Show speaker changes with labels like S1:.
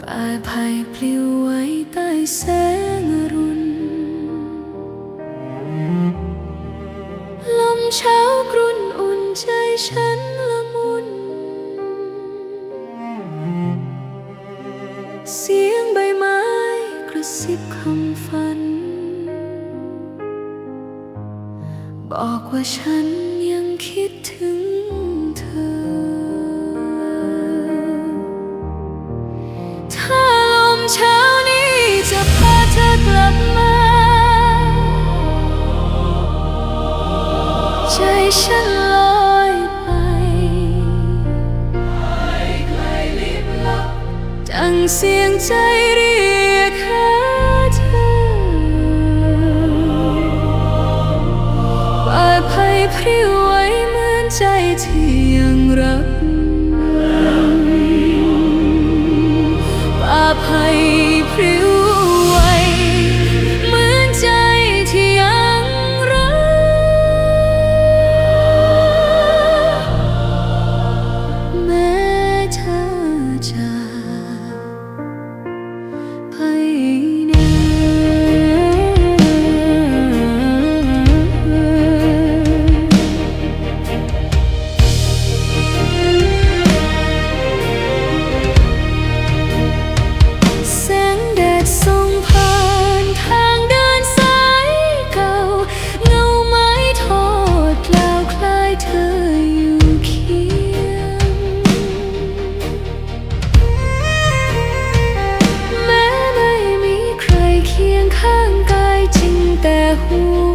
S1: បែបហើយភ្លៀវໄວใต้แสงอรุณ บอกว่าฉันยังคิดถึงเธอ ถ้าลมเช้านี้จะพาเธอกลับมา ใจฉันลอยไปดังเสียงใจเรียก พริ้วไหวเหมือนใจที่ยังรักป่าไผ่พริ้ว 的湖